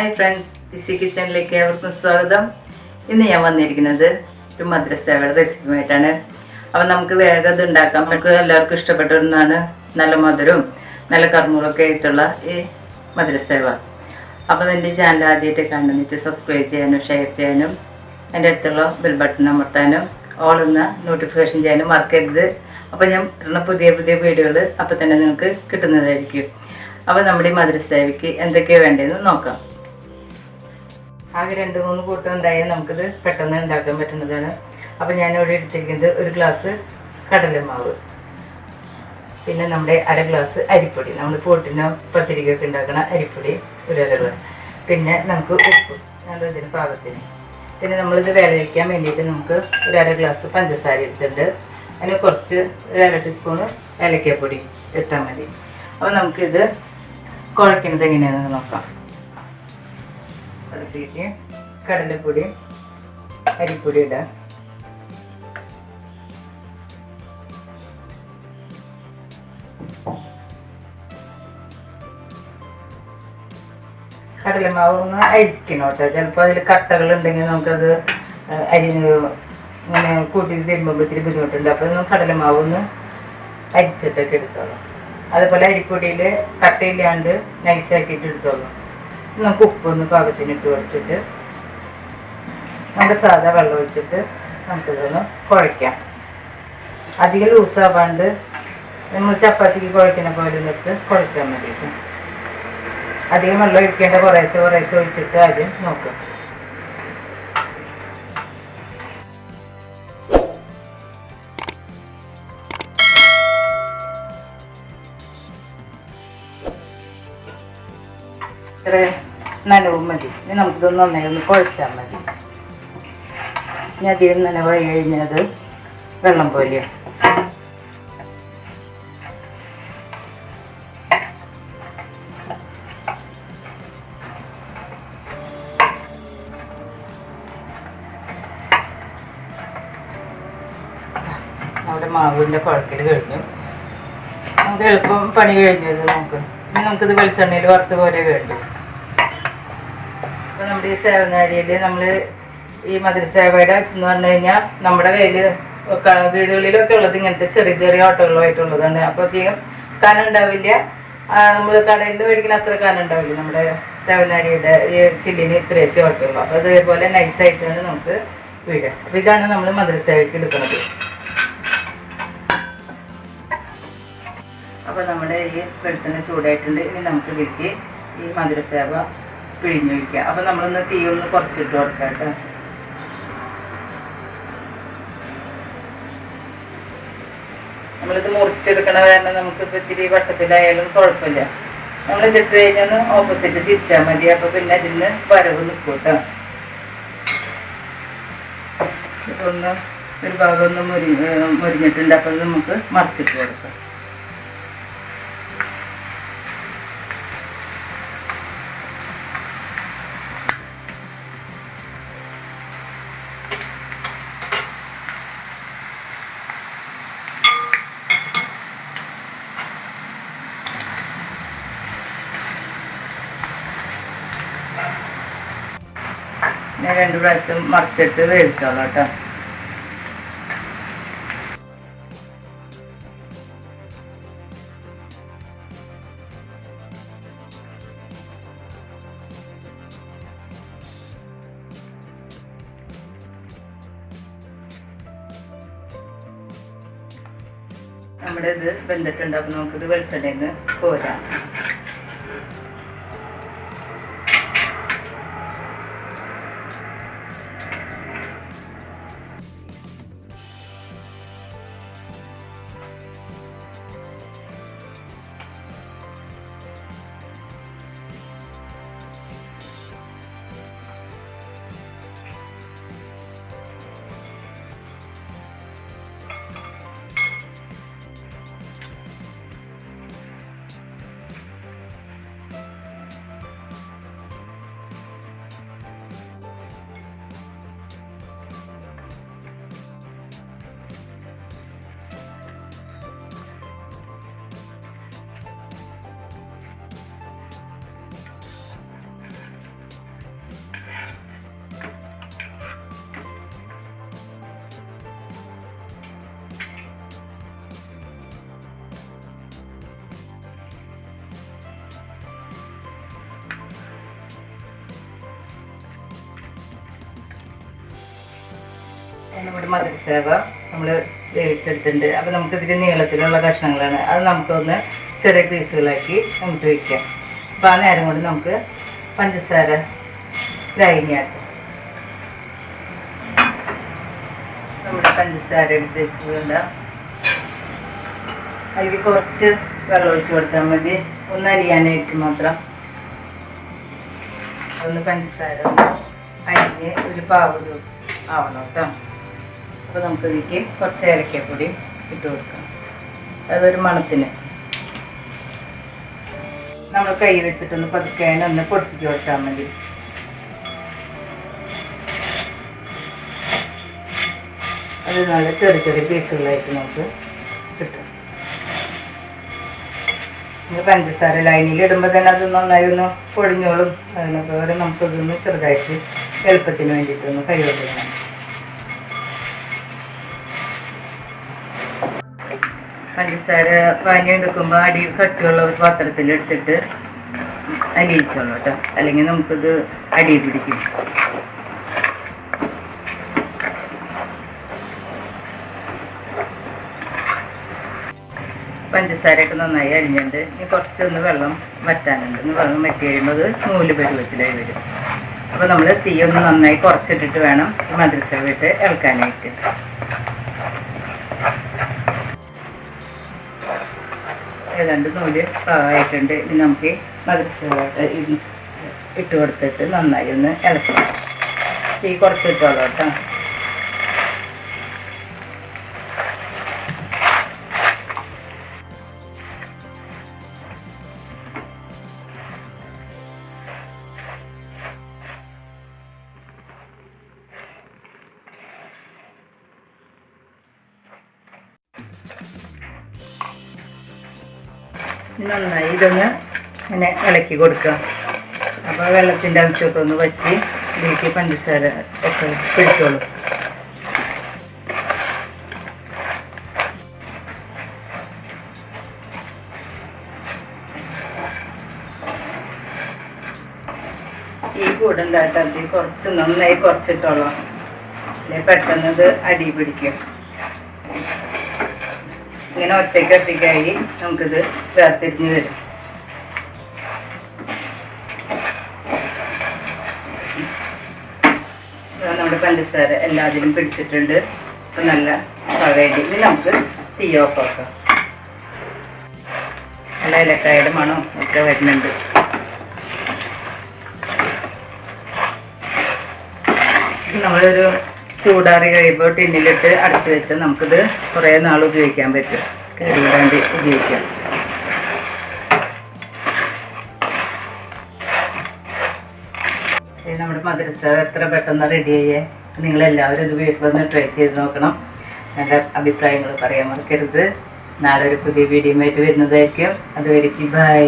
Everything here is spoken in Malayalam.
ഹായ് ഫ്രണ്ട്സ് ഇസി കിച്ചണിലേക്ക് ഏവർക്കും സ്വാഗതം. ഇന്ന് ഞാൻ വന്നിരിക്കുന്നത് ഒരു മദ്രസയുടെ റെസിപ്പിയുമായിട്ടാണ് അപ്പം നമുക്ക് വേഗം ഇത് ഉണ്ടാക്കാം. നമുക്ക് എല്ലാവർക്കും ഇഷ്ടപ്പെട്ടുന്നാണ് നല്ല മധുരവും നല്ല കർമ്മൂറൊക്കെ ആയിട്ടുള്ള ഈ മദ്രസേവ. അപ്പോൾ എന്റെ ചാനൽ ആദ്യമായിട്ട് കണ്ടെന്നിട്ട് സബ്സ്ക്രൈബ് ചെയ്യാനും ഷെയർ ചെയ്യാനും എന്റെ അടുത്തുള്ള ബെൽ ബട്ടൺ അമർത്താനും ഓൾ എന്ന നോട്ടിഫിക്കേഷൻ ചെയ്യാനും മറക്കരുത്. അപ്പോൾ ഞാൻ പുതിയ പുതിയ വീഡിയോകൾ അപ്പോൾ തന്നെ നിങ്ങൾക്ക് കിട്ടുന്നതായിരിക്കും. അപ്പോൾ നമ്മുടെ ഈ മധുരസേവയ്ക്ക് എന്തൊക്കെയാണ് വേണ്ടതെന്ന് നോക്കാം. ആകെ രണ്ട് മൂന്ന് കൂട്ടം ഉണ്ടായാൽ നമുക്കിത് പെട്ടെന്ന് ഉണ്ടാക്കാൻ പറ്റുന്നതാണ്. അപ്പോൾ ഞാനിവിടെ എടുത്തിരിക്കുന്നത് ഒരു ഗ്ലാസ് കടലമാവ്. പിന്നെ നമ്മുടെ അര ഗ്ലാസ് അരിപ്പൊടി. നമ്മൾ പോട്ടിനോ പത്തിരിക്കൊക്കെ ഉണ്ടാക്കുന്ന അരിപ്പൊടി ഒരു അര ഗ്ലാസ് പിന്നെ നമുക്ക് ഉപ്പ്. നല്ല ഇതിന് പാകത്തിന്. പിന്നെ നമ്മളിത് വിളയിക്കാൻ വേണ്ടിയിട്ട് നമുക്ക് ഒരു അര ഗ്ലാസ് പഞ്ചസാര എടുത്തിട്ടുണ്ട് അതിന് കുറച്ച് ഒരു അര ടീസ്പൂണ് ഏലക്കപ്പൊടി ഇട്ടാൽ മതി. അപ്പോൾ നമുക്കിത് കുഴക്കുന്നത് എങ്ങനെയാണെന്ന് നോക്കാം. അതിലേക്ക് കടലപ്പൊടി അരിപ്പൊടി ഇടാം. കടലമാവ് ഒന്ന് അരിക്കണം കേട്ടോ. ചിലപ്പോൾ അതിൽ കട്ടകൾ ഉണ്ടെങ്കിൽ നമുക്കത് അരിഞ്ഞ് ഇങ്ങനെ കൂട്ടി തരുമ്പോൾ ഇത്തിരി ബുദ്ധിമുട്ടുണ്ട്. അപ്പോൾ ഒന്ന് കടലമാവ് ഒന്ന് അരിച്ചിട്ടൊക്കെ എടുത്തോളാം. അതുപോലെ അരിപ്പൊടിയിൽ കട്ടയില്ലാണ്ട് നൈസാക്കിയിട്ട് എടുത്തോളാം. നമുക്ക് ഉപ്പൊന്ന് പാകത്തിന് ഇട്ട് കൊടുത്തിട്ട് നമ്മുടെ സാധാ വെള്ളം ഒഴിച്ചിട്ട് നമുക്കിതൊന്ന് കുഴയ്ക്കാം. അധികം ലൂസാവാണ്ട് നമ്മൾ ചപ്പാത്തിക്ക് കുഴക്കുന്ന പോലെ നിന്നിട്ട് കുഴച്ചാൽ മതി അധികം വെള്ളം ഒഴിക്കേണ്ട കുറേശ്ശെ കുറേശ്ശെ ഒഴിച്ചിട്ട് ആദ്യം നോക്കുക ഇത്ര നനവും മതി. ഇനി നമുക്കിതൊന്ന് നന്നായി ഒന്ന് കുഴച്ചാൽ മതി. ഇനി അധികം നനവായി കഴിഞ്ഞത് വെള്ളം പോലെയാണ് നമ്മുടെ മാവിന്റെ കുഴക്കൽ കഴിഞ്ഞു. നമുക്ക് എളുപ്പം പണി കഴിഞ്ഞത് നമുക്ക്. നമുക്കിത് വെളിച്ചെണ്ണയിൽ വറുത്ത് പോലെ വേണ്ടു? നമ്മുടെ ഈ സേവനാഴിയിൽ നമ്മൾ ഈ മധുരസേവയുടെ എന്ന് പറഞ്ഞു കഴിഞ്ഞാൽ നമ്മുടെ കയ്യിൽ വീടുകളിലൊക്കെ ഉള്ളത് ഇങ്ങനത്തെ ചെറിയ ചെറിയ ഓട്ടോകളുമായിട്ടുള്ളതാണ് അപ്പോൾ അധികം കനം ഉണ്ടാവില്ല നമ്മൾ കടയിൽ നിന്ന് മേടിക്കുന്ന അത്ര കനം ഉണ്ടാവില്ല നമ്മുടെ സേവനാഴിയുടെ ഈ ചില്ലിന് ഇത്രേശ്യം ഓട്ടുള്ളൂ അപ്പോൾ അതേപോലെ നൈസായിട്ടാണ് നമുക്ക് വീഴുക അപ്പോൾ ഇതാണ് നമ്മൾ മധുരസേവയ്ക്ക് എടുക്കുന്നത് അപ്പോൾ നമ്മുടെ ഈ വെളിച്ചെണ്ണ ചൂടായിട്ടുണ്ട്. ഇനി നമുക്ക് വിൽക്കി ഈ മധുരസേവ പിഴിഞ്ഞൊഴിക്കുക. അപ്പം നമ്മളൊന്ന് തീ ഒന്ന് കുറച്ചിട്ട് കൊടുക്കാം കേട്ടോ. നമ്മളിത് മുറിച്ചെടുക്കണ കാരണം നമുക്ക് ഇപ്പം ഇത്തിരി വട്ടത്തിലായാലും കുഴപ്പമില്ല. നമ്മൾ ഇതിട്ട് കഴിഞ്ഞാൽ ഓപ്പോസിറ്റ് തിരിച്ചാൽ മതി. അപ്പോൾ പിന്നെ ഇതിന് പരവ് നിൽക്കും കേട്ടോ. ഇതൊന്ന് ഒരു ഭാഗം ഒന്ന് മുരി മുരിഞ്ഞിട്ടുണ്ട്. അപ്പോൾ നമുക്ക് മറിച്ചിട്ട് കൊടുക്കാം. ഞാൻ രണ്ട് പ്രാവശ്യം മറിച്ചിട്ട് വേവിച്ചോളാം കേട്ടോ. നമ്മുടെ ഇത് വെന്തിട്ടുണ്ട് അപ്പം നമുക്കിത് വെളിച്ചെണ്ണയിൽ നിന്ന് കോരാം. നമ്മുടെ മധുരസേവ നമ്മൾ വേവിച്ചെടുത്തിട്ടുണ്ട്. അപ്പോൾ നമുക്ക് ഇതിൽ നീളത്തിലുള്ള കഷ്ണങ്ങളാണ്. അത് നമുക്കൊന്ന് ചെറിയ പീസുകളാക്കി നമുക്ക് വയ്ക്കാം അപ്പോൾ ആ നേരം കൊണ്ട് നമുക്ക് പഞ്ചസാര ലൈനിയാക്കാം നമ്മുടെ പഞ്ചസാര എടുത്ത് വെച്ചതുകൊണ്ട് അതിൽ കുറച്ച് വെള്ളം ഒഴിച്ച് കൊടുത്താൽ മതി. ഒന്ന് അരിയാനായിട്ട് മാത്രം. ഒന്ന് പഞ്ചസാര അരിഞ്ഞ് ഒരു പാവ് ആവണം കേട്ടോ. അപ്പോൾ നമുക്ക് ഇതിലേക്ക് കുറച്ച് ഏലക്കപ്പൊടി ഇട്ട് കൊടുക്കാം. അതൊരു മണത്തിന്. നമ്മൾ കൈ വെച്ചിട്ടൊന്ന് പതുക്കെ ഒന്ന് പൊടിച്ചിട്ട് കൊടുത്താൽ മതി. അത് നല്ല ചെറിയ ചെറിയ പീസുകളായിട്ട് നമുക്ക് കിട്ടും. പഞ്ചസാര ലൈനിൽ ഇടുമ്പോൾ തന്നെ അത് നന്നായി ഒന്ന് പൊടിഞ്ഞോളും. അതിനൊക്കെ നമുക്കതൊന്ന് ചെറുതായിട്ട് എളുപ്പത്തിന് വേണ്ടിയിട്ടൊന്ന് കൈ പഞ്ചസാര പാനി എടുക്കുമ്പോൾ അടി കട്ടിയുള്ള ഒരു പാത്രത്തിൽ എടുത്തിട്ട് അലിയിച്ചോളൂ കേട്ടോ. അല്ലെങ്കിൽ നമുക്കിത് അടി പിടിക്കും. പഞ്ചസാരയൊക്കെ നന്നായി അരിഞ്ഞുണ്ട് ഇനി കുറച്ചൊന്ന് വെള്ളം വറ്റാനുണ്ട്. ഒന്ന് വെള്ളം വറ്റി കഴിയുമ്പോൾ അത് നൂൽ പരുവത്തിലായി വരും. അപ്പോൾ നമ്മൾ തീയൊന്ന് നന്നായി കുറച്ചിട്ടിട്ട് വേണം മദ്രസ വിട്ട് ഇളക്കാനായിട്ട്. ഏതാണ്ട് നൂൽ പാകമായിട്ടുണ്ട് ഇനി നമുക്ക് മദ്രസ ഇട്ട് കൊടുത്തിട്ട് നന്നായി ഒന്ന് ഇളക്കാം. തീ കുറച്ചിട്ടോളാം കേട്ടോ. നന്നായി ഇതൊന്ന് ഇങ്ങനെ ഇളക്കി കൊടുക്കുക. അപ്പോൾ വെള്ളത്തിന്റെ അംശമൊക്കെ ഒന്ന് വറ്റി ഇതിലേക്ക് പഞ്ചസാര ഒക്കെ പിടിച്ചോളും. ഈ കൂടുണ്ടാക്കി കുറച്ച് നന്നായി കുറച്ചിട്ടോളാം. പെട്ടെന്ന് ഇത് അടി പിടിക്കും. ഇങ്ങനെ ഒറ്റയ്ക്ക് ഒറ്റയ്ക്കായി നമുക്കിത് വേർതിരിഞ്ഞ് വരും. നമ്മുടെ പഞ്ചസാര എല്ലാത്തിലും പിടിച്ചിട്ടുണ്ട്. ഇപ്പം നല്ല പഴയ ഇനി നമുക്ക് തീ ഓഫ് ആക്കാം. നല്ല ഇലക്കായുടെ മണം ഒക്കെ വരുന്നുണ്ട്. നമ്മളൊരു ചൂടാറി കഴിയുമ്പോൾ ടിന്നിലിട്ട് അടച്ചു വെച്ചാൽ നമുക്കിത് കുറേ നാൾ ഉപയോഗിക്കാൻ പറ്റും. കേടുകൂടാണ്ട് ഉപയോഗിക്കാം. നമ്മുടെ മദ്രസ എത്ര പെട്ടെന്ന് റെഡിയായേ നിങ്ങളെല്ലാവരും ഇത് വീട്ടിൽ വന്ന് ട്രൈ ചെയ്ത് നോക്കണം. എന്റെ അഭിപ്രായങ്ങൾ പറയാൻ മറക്കരുത്. നാളെ ഒരു പുതിയ വീഡിയോ ആയിട്ട് വരുന്നതായിരിക്കും. അതുവരെ ബൈ